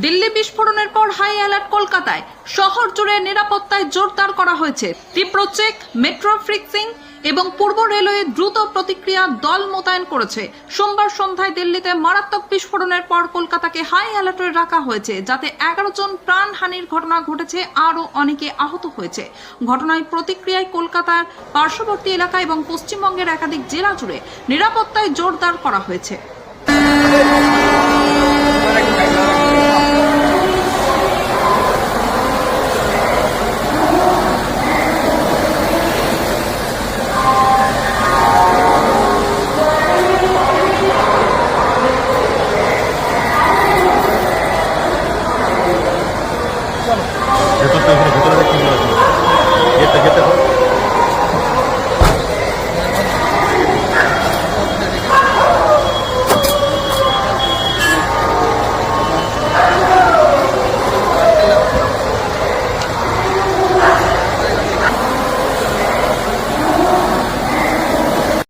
দিল্লি বিস্ফোরণের পর high alert কলকাতায়। শহর জুড়ে নিরাপত্তায় জোরদার করা হয়েছে। তীব্র চেক, মেট্রো ফিক্সিং এবং পূর্ব রেলওয়ে দ্রুত প্রতিক্রিয়া দল মোতায়েন করেছে। সোমবার সন্ধ্যায় দিল্লিতে মারাত্মক বিস্ফোরণের পর কলকাতাকে হাই অ্যালার্টে রাখা হয়েছে, যাতে এগারো জন প্রাণহানির ঘটনা ঘটেছে, আরও অনেকে আহত হয়েছে। ঘটনায় প্রতিক্রিয়ায় কলকাতার পার্শ্ববর্তী এলাকা এবং পশ্চিমবঙ্গের একাধিক জেলা জুড়ে নিরাপত্তায় জোরদার করা হয়েছে। ভেতরটা এখানে ভেতরে